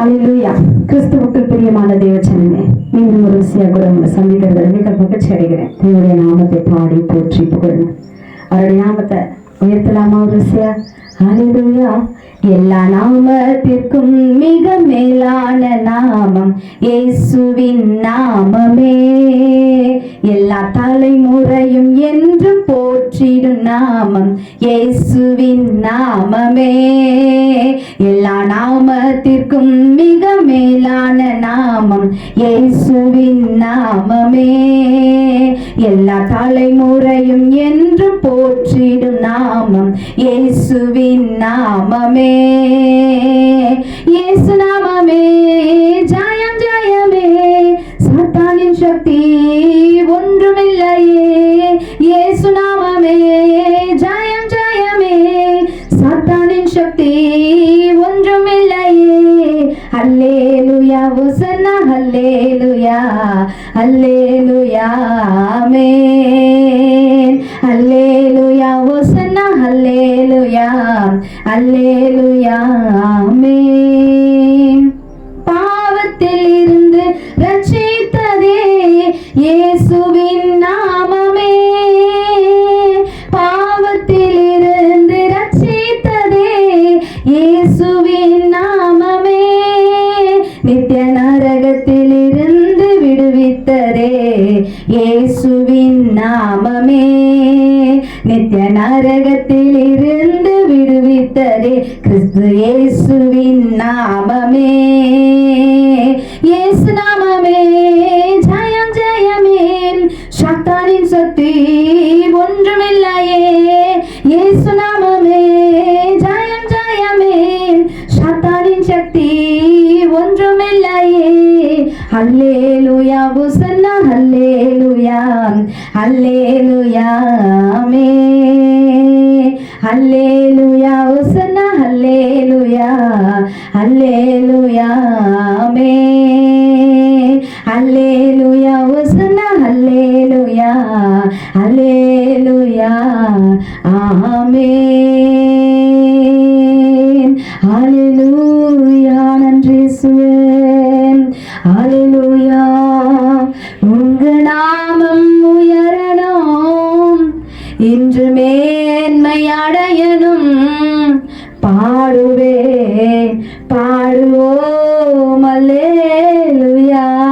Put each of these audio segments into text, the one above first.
அல்லேலூயா கிறிஸ்துவுக்குள் பிரியமான தேவச்சனமே மீண்டும் ஒரு விசியா கூட உங்களை சந்திக்கிறது மிக மகிழ்ச்சி அடைகிறேன். தேவனுடைய நாமத்தை பாடி போற்றி புகழ். அவருடைய நாமத்தை உயர்த்தலாமா ஒரு விசியா எல்லா நாமத்திற்கும் மிக மேலான நாமம் இயேசுவின் நாமமே. எல்லா தலைமுறையும் என்றும் போற்றிடும் நாமம் இயேசுவின் நாமமே. எல்லா நாமத்திற்கும் மிக மேலான நாமம் இயேசுவின் நாமமே. எல்லா தலைமுறையும் என்றும் போற்றிடும் நாமம் இயேசுவின் நாமமே இயேசு நாமமே ஜெயம் ஜெயமே சாத்தானின் சக்தி ஒன்றுமில்லையே இயேசு நாமமே ஜெயம் ஜெயமே சாத்தானின் சக்தி ஒன்றுமில்லையே அல்லேலுயா ஒசன்னா அல்லேலுயா அல்லேலுயா ஆமென் நாமமே. இயேசு நாமமே. ஜெயம் ஜெயமே சத்தானின் சக்தி ஒன்றுமில்லையே. இயேசு நாமமே. ஜயம் ஜெயமே சத்தானின் சக்தி ஒன்றுமில்லையே. அல்லேலுயா உசன்னா அல்லேலுயா. அல்லேலுயா. அலேலுயா ஆமேன். அல்லேலூயா நன்றி சுவேன் அல்லேலூயா உங்க நாமம் உயரணும். இன்று மேன்மை அடையணும். பாடுவே பாடுவோம் அல்லேலுயா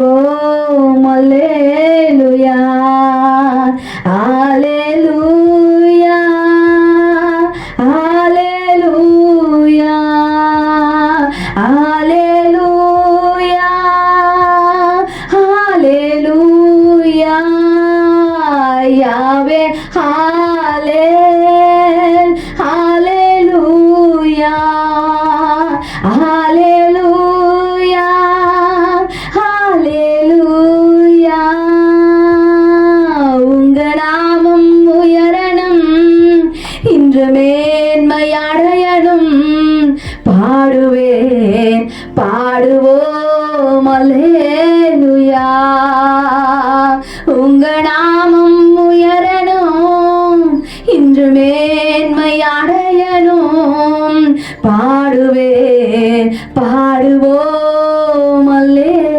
பாடுவோம் அல்லேலுயா ஆலேலுயா இன்று பாடுவேன் பாடுவோம். அல்லேலுயா. உங்க நாமம் உயரணும். இன்று மேன்மை அடையணும். பாடுவேன் பாடுவோம். அல்லேலுயா.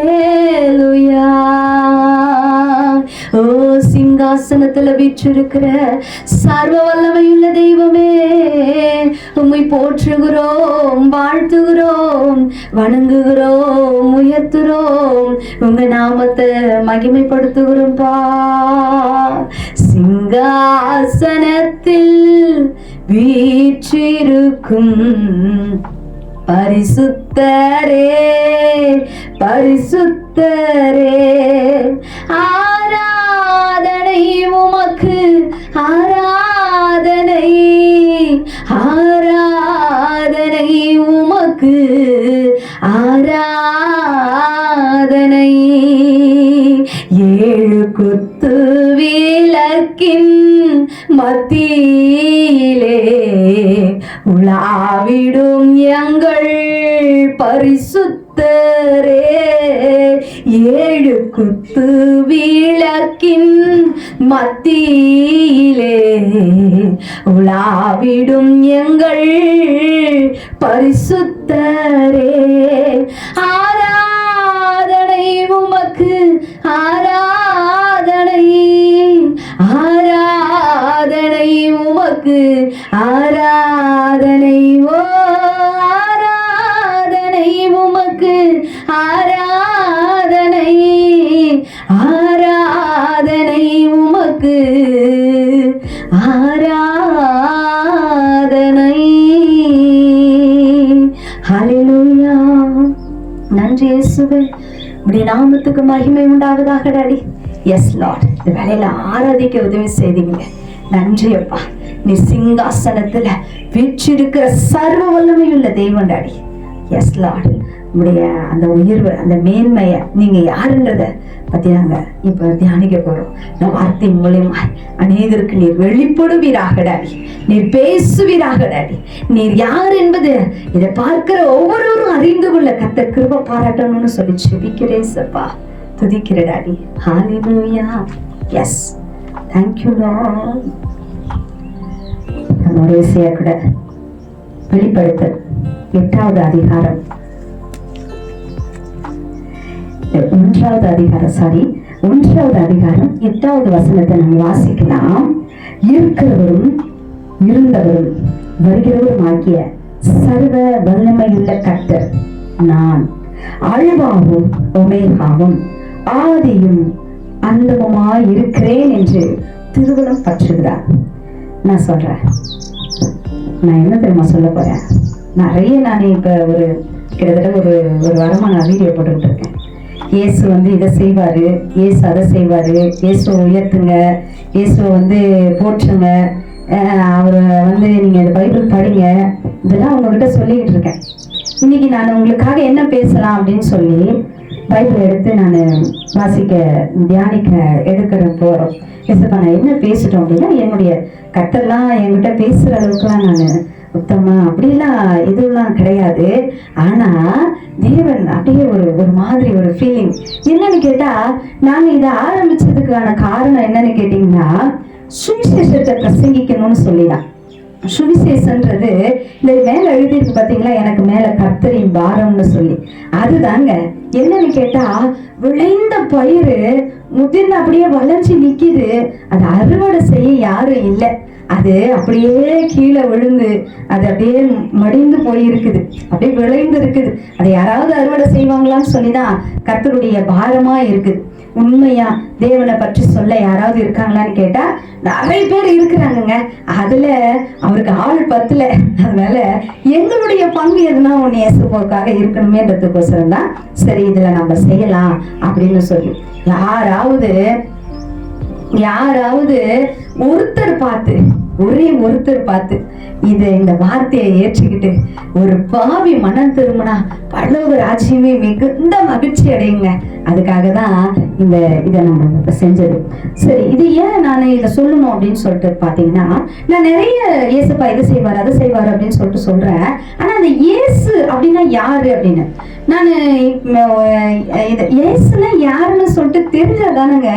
ஓ சிங்காசனத்துல வீற்றிருக்கிற சர்வ வல்லமையுள்ள தெய்வமே உம்மை போற்றுகிறோம் வாழ்த்துகிறோம் வணங்குகிறோம் உயர்த்துகிறோம். உங்க நாமத்தை மகிமைப்படுத்துகிறோம்பா. சிங்காசனத்தில் வீற்றிருக்கும் பரிசுத்தரே பரிசுத்தரே. ஆராதனை உமக்கு ஆ உமக்கு ஆராதனை. ஏழு குத்து விளக்கின் மத்தியிலே உலாவிடும் எங்கள் பரிசுத்தரே. ஏழு குத்து விளக்கின் மத்தியிலே உலாவிடும் எங்கள் பரிசுத்தரே. ஆராதனை உமக்கு ஆராதனை ஆராதனை உமக்கு ஆராதனை ஓ ஆராதனை உமக்கு ஆராதனை ஆ உடைய நாமத்துக்கு மகிமை உண்டாவதாக டாடி. எஸ் லார்ட் இந்த வேலையில ஆராதிக்க உதவி செய்தீங்க. நன்றி அப்பா. நீ சிங்காசனத்துல வீற்றிருக்கிற சர்வ வல்லமையுள்ள தெய்வம் டாடி. எஸ் லார்ட் உடைய அந்த உயர்வு அந்த மேன்மையை நீங்க யாருன்றத பத்தி நாங்க இப்ப தியானிக்க போறோம். இந்த வார்த்தை மூலியமா அநேகருக்கு நீர் வெளிப்படுவீராக டாடி. நீர் பேசுவீராக டாடி நீர் யார் என்பது இதை பார்க்கிற ஒவ்வொருவரும் அறிந்து கொள்ள கத்த கிருப பாராட்டணும்னு சொல்லி செபிக்கிறேன் சப்பா. துதிக்கிற டாடி ஹalleluya எஸ் தேங்க்யூ நம்ம ஒரு கூட வெளிப்படுத்தல். எட்டாவது அதிகாரம். ஒன்றாவது அதிகாரம் சாரி ஒன்றாவது அதிகாரம் எட்டாவது வசனத்தை நம்ம வாசிக்கலாம். இருக்கிறவரும் இருந்தவரும் வருகிறவரும் ஆகிய சர்வ வல்லமையுள்ள கர்த்தர். நான் அழிவாகவும் ஒமேகாவும் ஆதியும் அந்தமுமாய் இருக்கிறேன் என்று திருவுளம் பற்றுகிறார். நான் சொல்றேன். நான் என்ன தெரியுமா சொல்ல போறேன்? நிறைய நான் இப்ப ஒரு கிட்டத்தட்ட ஒரு ஒரு வாரமா நான் வீடியோ போட்டுக்கிட்டு இருக்கேன். இயேசு வந்து இதை செய்வாரு இயேசு அதை செய்வாரு இயேசுவை உயர்த்துங்க இயேசுவை வந்து போற்றுங்க அவரை வந்து நீங்க இந்த பைபிள் படிங்க. இதெல்லாம் உங்ககிட்ட சொல்லிக்கிட்டு இருக்கேன். இன்னைக்கு நான் உங்களுக்காக என்ன பேசலாம் அப்படின்னு சொல்லி பைபிள் எடுத்து நான் வாசிக்க தியானிக்க எடுக்கிற போறோம். ஏசப்பா நான் என்ன பேசிட்டோம் அப்படின்னா என்னுடைய கத்தெல்லாம் என்கிட்ட பேசுற அளவுக்குலாம் நான் உத்தமா அப்படிலாம் இதுலாம் கிடையாது. ஆனா தேவன் அப்படியே ஒரு ஒரு மாதிரி ஒரு ஃபீலிங் என்னன்னு கேட்டா நாங்க இதை ஆரம்பிச்சதுக்கான காரணம் என்னன்னு கேட்டீங்கன்னா சுவிசேஷத்தை பிரசங்கிக்கணும்னு சொல்லிதான் சுவிசேஷன்றது இந்த மேல எழுதியிருக்கு பாத்தீங்களா? எனக்கு மேல கர்த்தரின் பாரம்னு சொல்லி. அதுதாங்க. என்னன்னு கேட்டா விளைந்த பயிர் முதிர்ந்து அப்படியே வளர்ச்சி நிக்குது. அது அறுவடை செய்ய யாரும் இல்லை. அது அப்படியே கீழே விழுந்து அது அப்படியே மடிந்து போயிருக்குது. அப்படியே விளைந்து இருக்குது அதை யாராவது அறுவடை செய்வாங்களான்னு சொல்லிதான் கத்தருடைய பாரமா இருக்குது. உண்மையா தேவனை பற்றி சொல்ல யாராவது இருக்காங்களான்னு கேட்டா நிறைய பேர் இருக்கிறாங்கங்க. அதுல அவருக்கு ஆள் பத்துல. அதனால எங்களுடைய பங்கு எதுனா ஒண்ணு இயேசுபோக்காக இருக்கணுமேன்றதுக்கோசரம் தான் சரி இதுல நம்ம செய்யலாம் அப்படின்னு சொல்லி. யாராவது யாராவது ஒருத்தர் பார்த்து ஒரே ஒருத்தர் பார்த்து இது இந்த வார்த்தையை ஏற்றுக்கிட்டு ஒரு பாவி மனம் திரும்பினா பல்லவ ராஜ்யமே மிகுந்த மகிழ்ச்சி அடையுங்க. அதுக்காக தான் இந்த இதை நம்ம செஞ்சது. சரி இது ஏன் நான் இதை சொல்லணும் அப்படின்னு சொல்லிட்டு பார்த்தீங்கன்னா நான் நிறைய இயேசுப்பா இது செய்வார் அது செய்வார் அப்படின்னு சொல்லிட்டு சொல்றேன். ஆனா அந்த இயேசு அப்படின்னா யாரு அப்படின்னு? நான் இது இயேசுனா யாருன்னு சொல்லிட்டு தெரிஞ்சாதானுங்க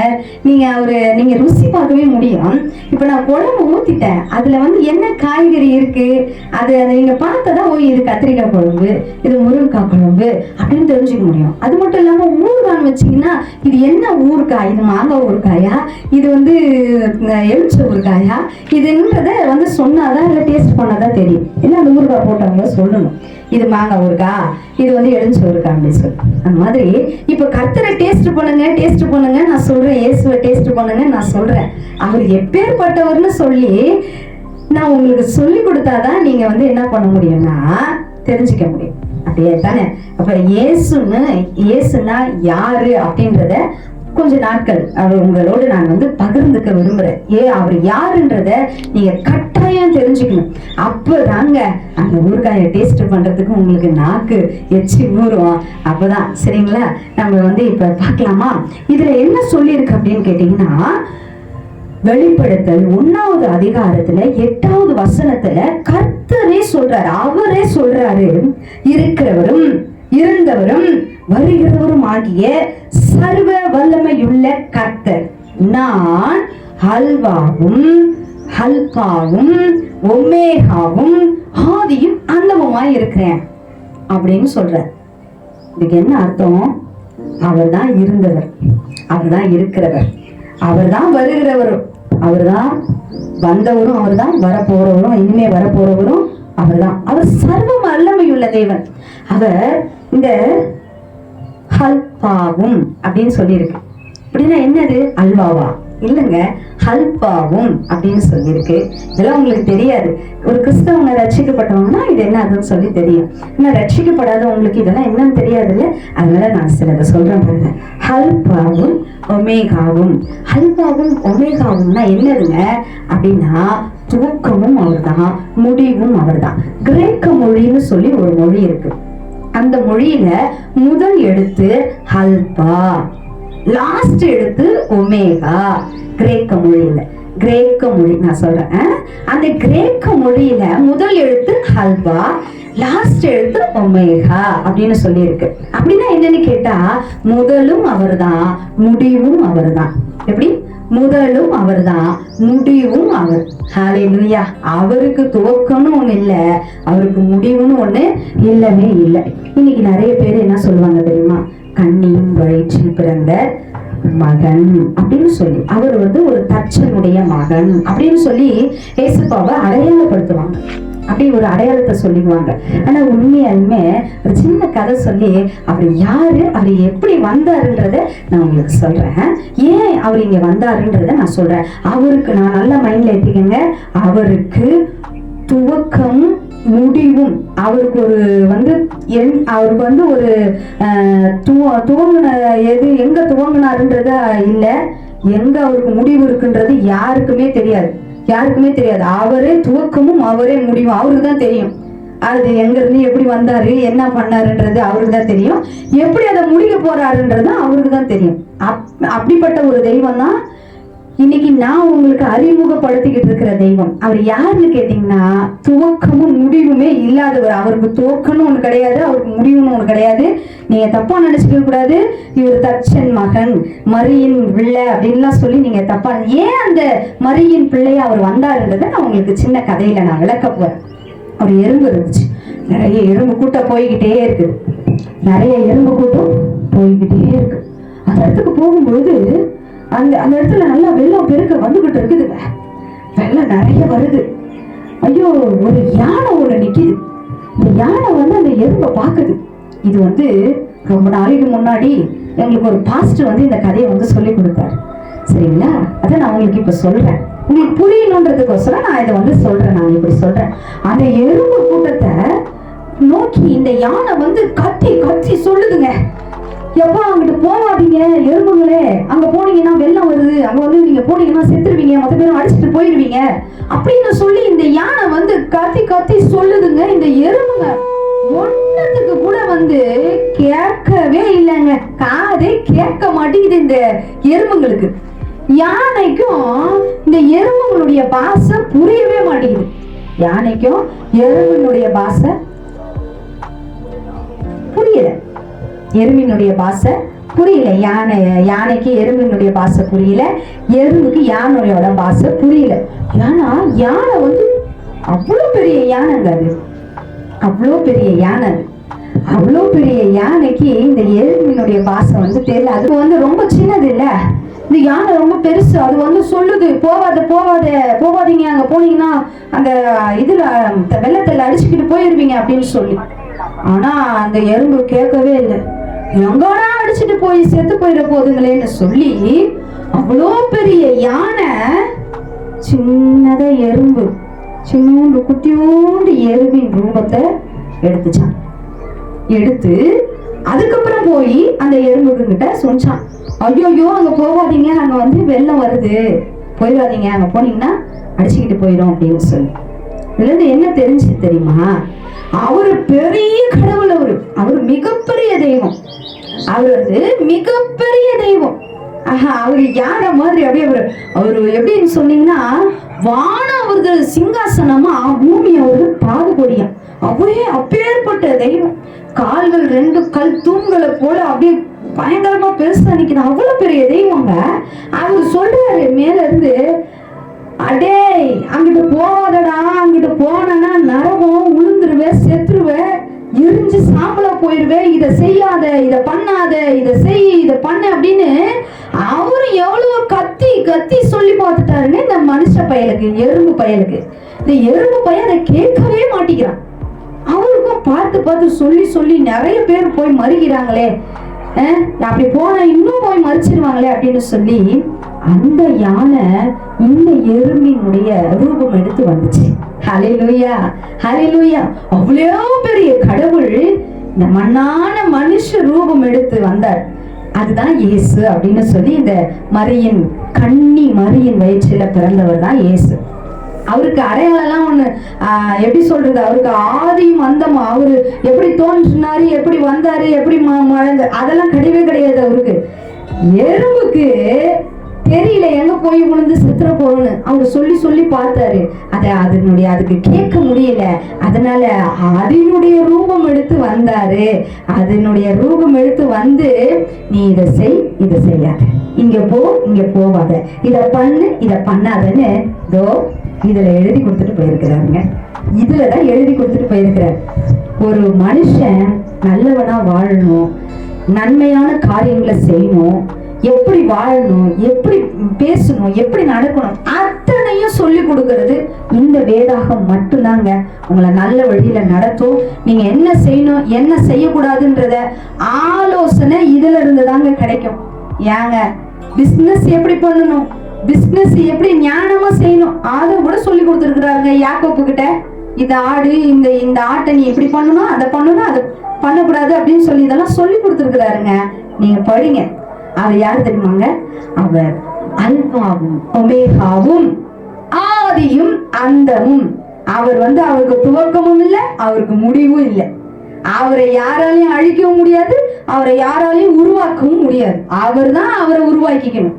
நீங்க அவரு நீங்க ருசி பார்க்கவே முடியும். இப்போ நான் குழம்பு ஊத்திட்டேன். அதுல வந்து என்ன காய்கறி இருக்கு. அது நீங்க பார்த்தா ஓ இது கத்திரிக்காய் குழம்பு இது முருங்கைக்காய் குழம்பு அப்படின்னு தெரிஞ்சுக்க முடியும். அது மட்டும் இல்லாம ஊறுகான்னு வச்சீங்கன்னா இது என்ன ஊறுகாய்? இது மாங்காய் ஊறுகாயா? இது வந்து எலுமிச்ச எலுமிச்சை ஊறுகாயா? இதுன்றத வந்து சொன்னாதான் இல்லை டேஸ்ட் பண்ணாதான் தெரியும். இல்லை அந்த ஊறுகாய் போட்டவங்க சொல்லணும். இது மாங்காய் ஊறுக்கா இது வந்து எலுமிச்சை ஊறுகாய் அப்படின்னு சொல்லி. அந்த மாதிரி இப்போ கத்தரை டேஸ்ட் பண்ணுங்க டேஸ்ட் பண்ணுங்க. நான் சொல்றேன் இயேசுவை டேஸ்ட் பண்ணுங்க நான் சொல்றேன். அவர் எப்பேற்பட்டவர்னு சொல்லி நான் உங்களுக்கு சொல்லி கொடுத்தாதான் நீங்க வந்து என்ன பண்ண முடியும்னா தெரிஞ்சுக்க முடியும். அப்படியே தானே அப்ப இயேசுன்னு இயேசுனா யாரு அப்படின்றத கொஞ்ச நாட்கள் அவர் உங்களோடு நான் வந்து பகிர்ந்துக்க விரும்புறேன். ஏ அவர் யாருன்றத நீங்க கட்டாயம் தெரிஞ்சுக்கணும். அப்பதாங்க அந்த ஊறுகாயை டேஸ்ட் பண்றதுக்கு உங்களுக்கு நாக்கு எச்சி ஊறும். அப்பதான் சரிங்களா? நம்ம வந்து இப்ப பார்க்கலாமா? இதுல என்ன சொல்லியிருக்கு அப்படின்னு கேட்டீங்கன்னா வெளிப்படுத்தல் ஒன்னாவது அதிகாரத்துல எட்டாவது வசனத்துல கர்த்தரே சொல்றாரு அவரே சொல்றாரு. இருக்கிறவரும் இருந்தவரும் வருகிறவரும் ஆகிய சர்வ வல்லமையுள்ள கர்த்தர். நான் ஹல்வாவும் ஹல்காவும் ஒமேகாவும் ஆதியும் அந்தமுமாய் இருக்கிறேன் அப்படின்னு சொல்றார். இதுக்கு என்ன அர்த்தம்? அவர்தான் இருந்தவர். அவர் தான் இருக்கிறவர். அவர்தான் வருகிறவரும். அவர்தான் வந்தவரும் அவர்தான் வரப்போறவரும் இனிமே வரப்போறவரும் அவர்தான். அவர் சர்வம் வல்லமையுள்ள தேவன். அவர் இந்த ஹல்பாவும் அப்படின்னு சொல்லியிருக்கு. அப்படின்னா என்னது? அல்வாவா? இல்லைங்க. ஹல்பாவும் அப்படின்னு சொல்லியிருக்கு. இதெல்லாம் உங்களுக்கு தெரியாது. ஒரு கிறிஸ்தவங்க ரட்சிக்கப்பட்டவங்கன்னா இது என்ன அதுன்னு சொல்லி தெரியும். ஆனால் ரட்சிக்கப்படாதவங்களுக்கு இதெல்லாம் என்னன்னு தெரியாதுல்ல? அதனால நான் சிலதை சொல்றேன் பாருங்க. ஹல்பாவும் ஒமேகாவும். ஹல்பாவும் ஒமேகாவும்னா என்னதுங்க? அப்படின்னா துவக்கமும் அவர்தான் முடிவும் அவர்தான். கிரேக்க மொழின்னு சொல்லி ஒரு மொழி இருக்கு. அந்த மொழியில முதல் எழுத்து ஹல்பா லாஸ்ட் எழுத்து ஒமேகா கிரேக்க மொழியில. கிரேக்க மொழி நான் சொல்றேன். அந்த கிரேக்க மொழியில முதல் எழுத்து ஹல்வா லாஸ்ட் எழுத்து ஒமேகா அப்படின்னு சொல்லியிருக்கு. அப்படின்னா என்னன்னு கேட்டா முதலும் அவர்தான் முடிவும் அவர்தான். எப்படி? முதலும் அவர்தான் முடிவும் அவர். இல்லையா அவருக்கு துவக்கம்னு ஒண்ணு இல்ல. அவருக்கு முடிவுன்னு ஒண்ணு இல்லவே இல்லை. இன்னைக்கு நிறைய பேர் என்ன சொல்லுவாங்க தெரியுமா? கண்ணியின் வயிற்றில் பிறந்த மகன் அப்படின்னு சொல்லி அவர் வந்து ஒரு தச்சனுடைய மகன் அப்படின்னு சொல்லி ஏசுப்பாவை அடையாளப்படுத்துவாங்க. அப்படி ஒரு அடையாளத்தை சொல்லிடுவாங்க. ஆனா உண்மையாலுமே ஒரு சின்ன கதை சொல்லி அவர் யாரு அவர் எப்படி வந்தாருன்றத நான் உங்களுக்கு சொல்றேன். ஏன் அவர் இங்க வந்தாருன்றத நான் சொல்றேன். அவருக்கு நான் நல்ல மைண்ட்ல எடுத்துக்கங்க அவருக்கு துவக்கம் முடிவும் அவருக்கு ஒரு வந்து என் அவருக்கு வந்து ஒரு அஹ், துவ துவங்கின எது எங்க துவங்கினாருன்றதா இல்ல. எங்க அவருக்கு முடிவு இருக்குன்றது யாருக்குமே தெரியாது. யாருக்குமே தெரியாது. அவரே துவக்கமும் அவரே முடிவும். அவருக்கு தான் தெரியும். அது எங்க இருந்து எப்படி வந்தாரு என்ன பண்ணாருன்றது அவருக்கு தான் தெரியும். எப்படி அதை முடிக்க போறாருன்றது அவருக்கு தான் தெரியும். அப்- அப்படிப்பட்ட ஒரு தெய்வம் தான் இன்னைக்கு நான் உங்களுக்கு அறிமுகப்படுத்திக்கிட்டு இருக்கிற தெய்வம். அவர் யாருன்னு கேட்டீங்கன்னா துவக்கமும் முடிவுமே இல்லாதவர். அவருக்கு துவக்கம்னு ஒண்ணு கிடையாது அவருக்கு முடிவுன்னு ஒண்ணு கிடையாது. நீங்க தப்பா நினைச்சுக்க கூடாது. இவர் தச்சன் மகன் மரியின் பிள்ளை அப்படின்லாம் சொல்லி நீங்க தப்பா ஏன் அந்த மரியின் பிள்ளையா அவர் வந்தாருன்றதை நான் உங்களுக்கு சின்ன கதையில நான் விளக்க போறேன். ஒரு எறும்பு இருந்துச்சு. நிறைய எறும்பு கூட்டம் போய்கிட்டே இருக்கு. நிறைய எறும்பு கூட்டம் போய்கிட்டே இருக்கு. அந்த இடத்துக்கு போகும்பொழுது அந்த அந்த இடத்துல நல்லா வெள்ளம் பெருக்க வந்துகிட்டு இருக்குதுங்க. வெள்ளம் நிறைய வருது. ஐயோ ஒரு யானை ஒண்ணு நிக்குது. இந்த யானை வந்து அந்த எறும்பை பாக்குது இது வந்து ரொம்ப நாளைக்கு முன்னாடி எங்களுக்கு ஒரு பாஸ்டர் வந்து இந்த கதையை வந்து சொல்லி கொடுத்தாரு. சரிங்களா? அதை நான் உங்களுக்கு இப்ப சொல்றேன். உங்களுக்கு புரியணுன்றதுக்கோசரம் நான் இதை வந்து சொல்றேன். நான் இப்படி சொல்றேன். அந்த எறும்பு கூட்டத்தை நோக்கி இந்த யானை வந்து கத்தி கத்தி சொல்லுதுங்க. எப்பா அங்கிட்டு போகாதீங்க எறும்புகளே அங்க போனீங்கன்னா வெள்ளம் வருது. அங்க வந்து நீங்க போனீங்கன்னா செத்துருவீங்க. மொத்த பேரும் அடிச்சுட்டு போயிருவீங்க. அப்படின்னு சொல்லி இந்த யானை வந்து கத்தி கத்தி சொல்லுதுங்க. இந்த எறும்புங்க ஒன்னத்துக்கு கூட வந்து கேட்கவே இல்லைங்க. காதே கேட்க மாட்டேங்குது இந்த எறும்புங்களுக்கு யானைக்கும் இந்த எறும்புங்களுடைய பாசை புரியவே மாட்டேங்குது. யானைக்கும் எறும்பினுடைய பாசை புரியல. எறும்பினுடைய பாசை புரியல. யானை யானைக்கு எறும்பினுடைய பாசை புரியல. எறும்புக்கு யானையோட பாசை புரியல. ஏன்னா யானை வந்து அவ்வளோ பெரிய யானைங்க அது. அவ்வளோ பெரிய யானை அது. அவ்வளோ பெரிய யானைக்கு இந்த எறும்பினுடைய பாசை வந்து தெரியல. அது வந்து ரொம்ப சின்னது இல்ல. இந்த யானை ரொம்ப பெருசு. அது வந்து சொல்லுது போகாத போகாத போகாதீங்க அங்க போனீங்கன்னா அந்த இதுல வெள்ளத்தில் அடிச்சுக்கிட்டு போயிருவீங்க அப்படின்னு சொல்லி. ஆனா அந்த எறும்பு கேட்கவே இல்லை. எங்கடா அடிச்சுட்டு போய் செத்து போயிட போதுங்களேன்னு சொல்லி அவ்வளோ பெரிய யானை சின்னதா எறும்பு சின்னோண்டு குட்டியோண்டு எறும்பின் ரூபத்தை எடுத்துச்சான். எடுத்து அதுக்கப்புறம் போய் அந்த எறும்புக்கு கிட்ட சொன்னான். ஐயோயோ அங்க போகாதீங்க அங்க வந்து வெள்ளம் வருது. போயிடாதீங்க அங்க போனீங்கன்னா அடிச்சுக்கிட்டு போயிடும் அப்படின்னு சொல்லி. இதுல இருந்து என்ன தெரிஞ்சு தெரியுமா? அவர் பெரிய கடவுள் அவரு. அவர் மிகப்பெரிய தெய்வம். அவர் வந்து மிகப்பெரிய தெய்வம். ஆஹா, அவரு யார மாதிரி அப்படியே அவரு அவரு எப்படின்னு சொன்னீங்கன்னா வானம் அவர்கள் சிங்காசனமா பூமி அவர்கள் பாதுகொடியா அப்படியே அப்பேற்பட்ட தெய்வம். கால்கள் ரெண்டு கல் தூண்களை போல அப்படியே பயங்கரமா பெருசா நிக்குது. அவ்வளவு பெரிய தெய்வங்க. அவர் சொல்றாரு மேல இருந்து அடே அங்கிட்டு போகாதடா அங்கிட்டு போனேன்னா நரகம் உளுந்துருவேன் செத்துருவேன் எரிஞ்சு சாம்பல போயிடுவேன் இதை செய்யாத இதை பண்ணாத இதை செய் இதை பண்ண அப்படின்னு அவரு எவ்வளவு கத்தி கத்தி சொல்லி பார்த்துட்டாருன்னு இந்த மனுஷ பயலுக்கு எறும்பு பயலுக்கு. இந்த எறும்பு பையன் அதை கேட்கவே மாட்டேங்கிறான். அவருக்கும் பார்த்து பார்த்து சொல்லி சொல்லி நிறைய பேர் போய் மறுகிறாங்களே அப்படி போனா இன்னும் போய் மறிச்சிருவாங்களே அப்படின்னு சொல்லி அந்த யானை இந்த எறும்பினுடைய ரூபம் எடுத்து வந்துச்சு. ஹலிலுயா ஹலிலுயா அவ்வளோ பெரிய கடவுள் இந்த மண்ணான மனுஷ ரூபம் எடுத்து வந்தார். அதுதான் இயேசு அப்படின்னு சொல்லி இந்த மரியின் கன்னி மரியின் வயிற்றில பிறந்தவர் தான் இயேசு. அவருக்கு அடையாளம்லாம் ஒண்ணு ஆஹ், எப்படி சொல்றது? அவருக்கு ஆதியும் அந்தமா அவரு எப்படி தோன்றினாரு எப்படி வந்தாரு எப்படி அதெல்லாம் கிடையவே கிடையாது அவருக்கு. எறும்புக்கு தெரியல எங்க போய் விழுந்து சித்திர போகணும்னு அவர் சொல்லி சொல்லி பார்த்தாரு. அதை அதனுடைய அதுக்கு கேட்க முடியல. அதனால அதனுடைய ரூபம் எடுத்து வந்தாரு. அதனுடைய ரூபம் எடுத்து வந்து நீ இதை செய் இதை செய்யாத. இங்க போ இங்க போவாத. இத பண்ணு இத பண்ணாதன்னு இதோ இதுல எழுதி கொடுத்துட்டு போயிருக்கிறாருங்க. இதுலதான் எழுதி கொடுத்துட்டு போயிருக்கிறார். ஒரு மனுஷன் நல்லவனா வாழணும் நன்மையான காரியங்களை செய்யணும் எப்படி வாழணும் எப்படி பேசணும் எப்படி நடக்கணும் அத்தனையும் சொல்லி கொடுக்கறது இந்த வேதாகம் மட்டும்தாங்க. உங்களை நல்ல வழியில நடத்தும். நீங்க என்ன செய்யணும் என்ன செய்யக்கூடாதுன்றத ஆலோசனை இதுல இருந்து தாங்க கிடைக்கும். ஏங்க பிஸ்னஸ் எப்படி பண்ணணும்? பிஸ்னஸ் எப்படி ஞானமா செய்யணும்? அதை கூட சொல்லி கொடுத்துருக்குறாங்க யாக்கோப்பு கிட்ட. இந்த ஆடு இந்த இந்த ஆட்டை நீ எப்படி பண்ணணும் அதை பண்ணணும் அதை பண்ணக்கூடாது அப்படின்னு சொல்லி இதெல்லாம் சொல்லி கொடுத்துருக்குறாருங்க. நீங்க படிங்க. அவர் யார் தெரியுமாங்க? அவர் அல்பாவும் ஒமேகாவும் ஆதியும் அந்தமும். அவர் வந்து அவருக்கு துவக்கமும் இல்லை அவருக்கு முடிவும் இல்லை. அவரை யாராலையும் அழிக்கவும் முடியாது அவரை யாராலையும் உருவாக்கவும் முடியாது. அவர் தான் அவரை உருவாக்கிக்கணும்.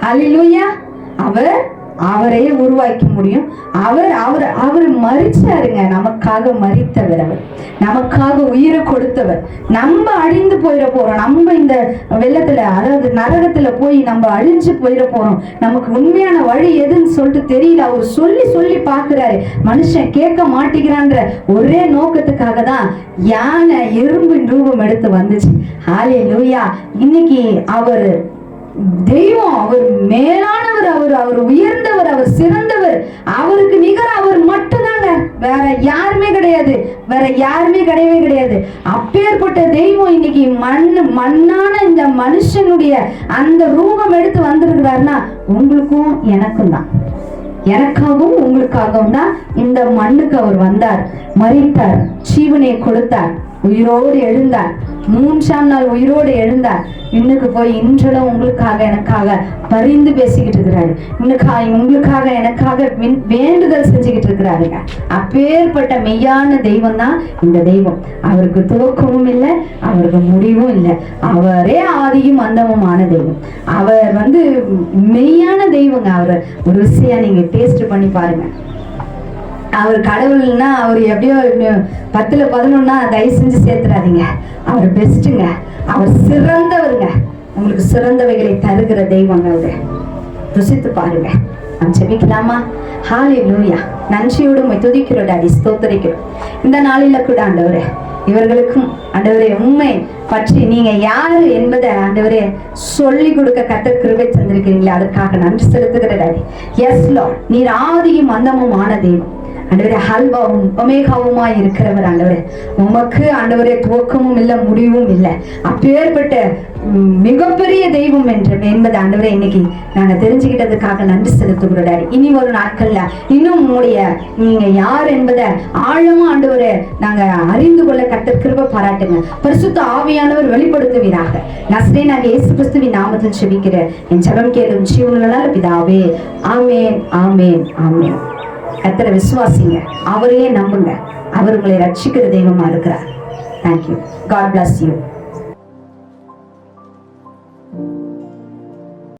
ஹalleluya. அவர் அவரையே உருவாக்க முடியும். அவர் அவர் அவர் மறிச்சாருங்க. நமக்காக மறித்தவர் அவர் நமக்காக உயிரை கொடுத்தவர். நம்ம அழிந்து போயிட போறோம். நம்ம இந்த வெள்ளத்துல அதாவது நரகத்துல போய் நம்ம அழிஞ்சு போயிட போறோம். நமக்கு உண்மையான வழி எதுன்னு சொல்லிட்டு தெரியல. அவர் சொல்லி சொல்லி பாக்குறாரு மனுஷன் கேட்க மாட்டேங்கிறான்ற ஒரே நோக்கத்துக்காக தான் யானை எறும்பின் ரூபம் எடுத்து வந்துச்சு. ஹாலே லூயா இன்னைக்கு அவர் தெய்வம் அவர் மேலானவர் அவர் அவர் உயர்ந்தவர் அவர் சிறந்தவர். அவருக்கு நிகர் அவர் மட்டும்தாங்க. வேற யாருமே கிடையாது. வேற யாருமே கிடையவே கிடையாது. அப்பேற்பட்ட தெய்வம் இன்னைக்கு மண் மண்ணான இந்த மனுஷனுடைய அந்த ரூபம் எடுத்து வந்திருக்கிறாருன்னா உங்களுக்கும் எனக்கும் தான். எனக்காகவும் உங்களுக்காகவும் தான் இந்த மண்ணுக்கு அவர் வந்தார். மறித்தார். ஜீவனை கொடுத்தார். உயிரோடு எழுந்தார். மூன்றாம் நாள் உயிரோடு எழுந்தார். இன்னுக்கு போய் இன்றளவு உங்களுக்காக எனக்காக பரிந்து பேசிக்கிட்டு இருக்கிறாரு. இன்னுக்கா உங்களுக்காக எனக்காக வேண்டுதல் செஞ்சுக்கிட்டு இருக்கிறாருங்க அப்பேற்பட்ட மெய்யான தெய்வம் தான் இந்த தெய்வம். அவருக்கு துவக்கமும் இல்லை அவருக்கு முடிவும் இல்லை. அவரே ஆதியும் அந்தமுமான தெய்வம். அவர் வந்து மெய்யான தெய்வங்க. அவர் ஒரு ருசியா நீங்க டேஸ்ட் பண்ணி பாருங்க. அவர் கடவுள்னா அவர் எப்படியோ பத்தில் பத்துல பதினொன்னா தயவு செஞ்சு சேர்த்துறாதீங்க. அவர் பெஸ்ட்டுங்க அவர் சிறந்தவருங்க. உங்களுக்கு சிறந்தவைகளை தருகிற தெய்வங்க அவரு. ருசித்து பாருங்க. நாம் ஜெபிக்கலாமா? ஹாலே லூயா நன்றியோடு உண்மை துதிக்கிறோம் டாடி. ஸ்தோத்தரிக்கிறோம். இந்த நாளில கூட ஆண்டவரே இவர்களுக்கும் ஆண்டவரே உண்மை பற்றி நீங்க யாரு என்பதை ஆண்டவரே சொல்லி கொடுக்க கத்த கிருபை தந்திருக்கிறீங்களா அதற்காக நன்றி செலுத்துகிற டாடி. எஸ் லோ நீர் ஆதியும் அந்தமும் ஆன தெய்வம். ஆண்டவரே ஹல்வாவும் ஒமேகாவுமா இருக்கிறவர் ஆண்டவரே. உமக்கு ஆண்டவரே துவக்கமும் இல்லை முடிவும் இல்லை. அப்பேற்பட்ட மிகப்பெரிய தெய்வம் என்று என்பது ஆண்டவரே இன்னைக்கு நாங்கள் தெரிஞ்சுக்கிட்டதுக்காக நன்றி செலுத்துகிறோம் இனி ஒரு நாட்கள்ல இன்னும் உங்களுடைய நீங்க யார் என்பதை ஆழமா ஆண்டவரே நாங்க அறிந்து கொள்ள கத்த பாராட்டுங்க. பரிசுத்த ஆவியானவர் வெளிப்படுத்துவீராக. நஸ்ரே நாங்க இயேசு கிறிஸ்துவின் நாமத்தில் செபிக்கிற என் ஜபம் கேளும் ஜீவனால பிதாவே. ஆமேன் ஆமேன் ஆமேன். கத்தரை விசுவாசிங்க. அவரையே நம்புங்க. அவர் உங்களை ரட்சிக்கிற தெய்வமா இருக்கிறார். Thank you God bless you